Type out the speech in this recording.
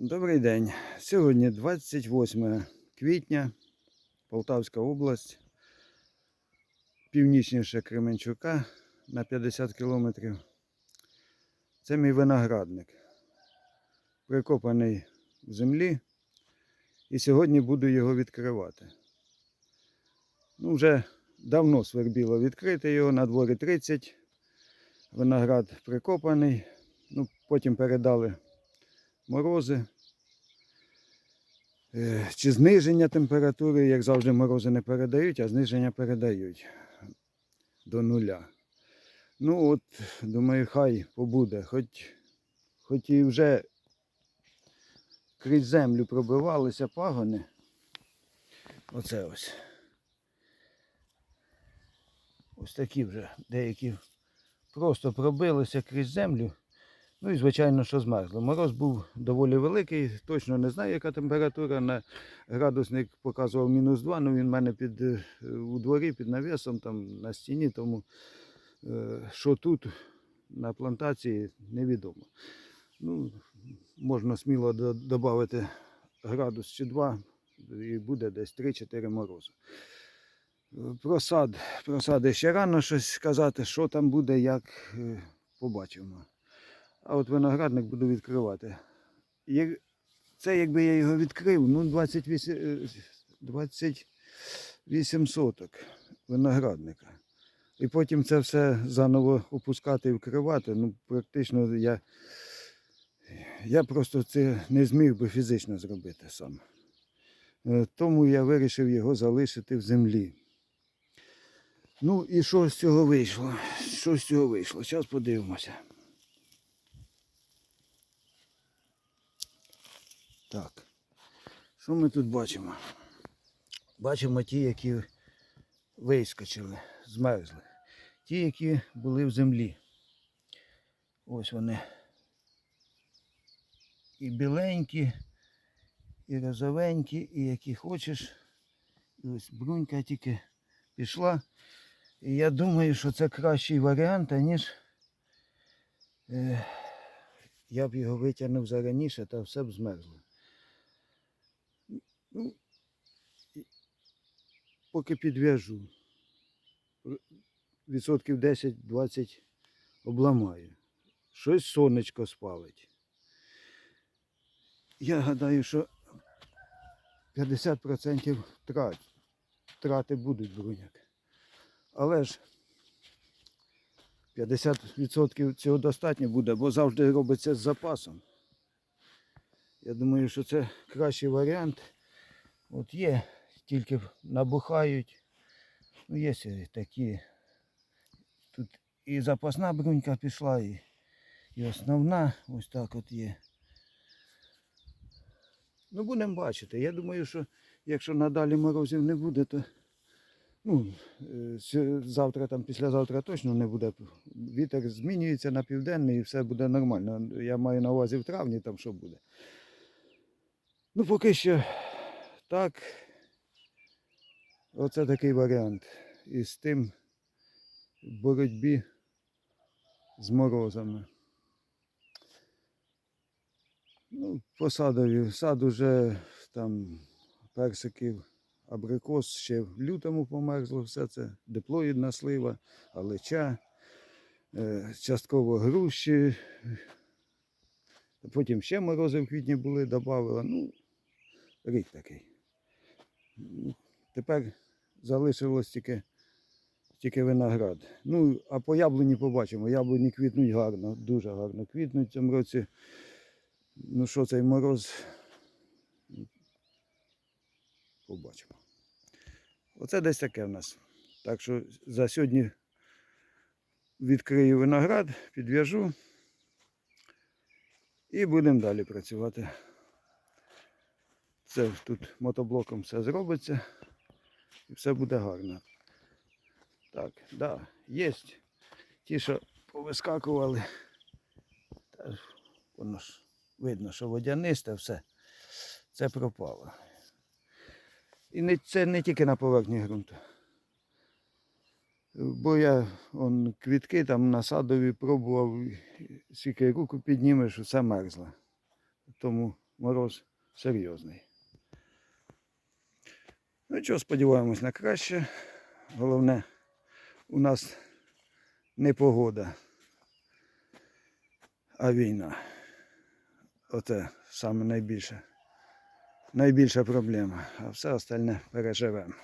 Добрий день. Сьогодні 28 квітня, Полтавська область, північніше Кременчука на 50 кілометрів. Це мій виноградник, прикопаний в землі. І сьогодні буду його відкривати. Ну, вже давно свербіло відкрити його, на дворі 30. Виноград прикопаний. Ну, потім передали морози. Е, Чи зниження температури, як завжди, морози не передають, а зниження передають до нуля. Ну от, думаю, хай побуде, хоч, хоч і вже крізь землю пробивалися пагони. Оце ось. Ось такі вже деякі просто пробилися крізь землю. Ну і звичайно, що змерзло. Мороз був доволі великий, точно не знаю, яка температура. На градусник показував мінус 2, ну він в мене під, е, у дворі під навісом, там на стіні, тому е, що тут на плантації невідомо. Ну, можна сміло додати градус чи 2 і буде десь 3-4 морозу. Е, Про сад, про сади ще рано щось сказати, що там буде, як побачимо. А от виноградник буду відкривати. Як... Це якби я його відкрив, ну 28, е, 28 соток виноградника. І потім це все заново опускати і вкривати. Ну, практично я, я просто це не зміг би фізично зробити сам. Е, Тому я вирішив його залишити в землі. Ну і що з цього вийшло? Що з цього вийшло? Зараз подивимося. Так. Що ми тут бачимо? Бачимо ті, які вискочили, змерзли. Ті, які були в землі. Ось вони. І біленькі, і розовенькі, і які хочеш. І ось брунька тільки пішла. І я думаю, що це кращий варіант, аніж е, я б його витягнув зараніше, та все б змерзло. Ну, поки підв'яжу. Відсотків 10-20 обламаю. Щось сонечко спалить. Я гадаю, що 50% втрат, втрати будуть бруняк. Але ж 50% цього достатньо буде, бо завжди робиться з запасом. Я думаю, що це кращий варіант. От є, тільки набухають. Ну, є такі. Тут і запасна брунька пішла, і, і основна ось так от є. Ну, будемо бачити. Я думаю, що якщо надалі морозів не буде, то ну, е, завтра, там, післязавтра точно не буде. Вітер змінюється на південний і все буде нормально. Я маю на увазі в травні там що буде. Ну, поки що так. Оце такий варіант. І з тим в боротьбі з морозами. Ну, по. Сад уже там персиків, абрикос ще в лютому померзло все це. Диплоїдна слива, алеча, е, частково груші. Потім ще морози в квітні були, додавила. Ну, рік такий. Тепер залишилось тільки, тільки виноград. Ну, а по яблуні побачимо. Яблуні квітнуть гарно, дуже гарно квітнуть в цьому році. Ну що цей мороз? Побачимо. Оце десь таке в нас. Так що за сьогодні відкрию виноград, підв'яжу і будемо далі працювати. Це тут мотоблоком все зробиться і все буде гарно. Так, да, є ті, що повискакували. Та воно ж видно, що водянисте все. Це пропало. І не, це не тільки на поверхні ґрунту. Бо я он, квітки там на садові пробував, скільки руку піднімеш, все мерзло. Тому мороз серйозний. Ну що, сподіваємось на краще. Головне, у нас не погода, а війна. Оце саме найбільше, найбільша проблема. А все остальне переживемо.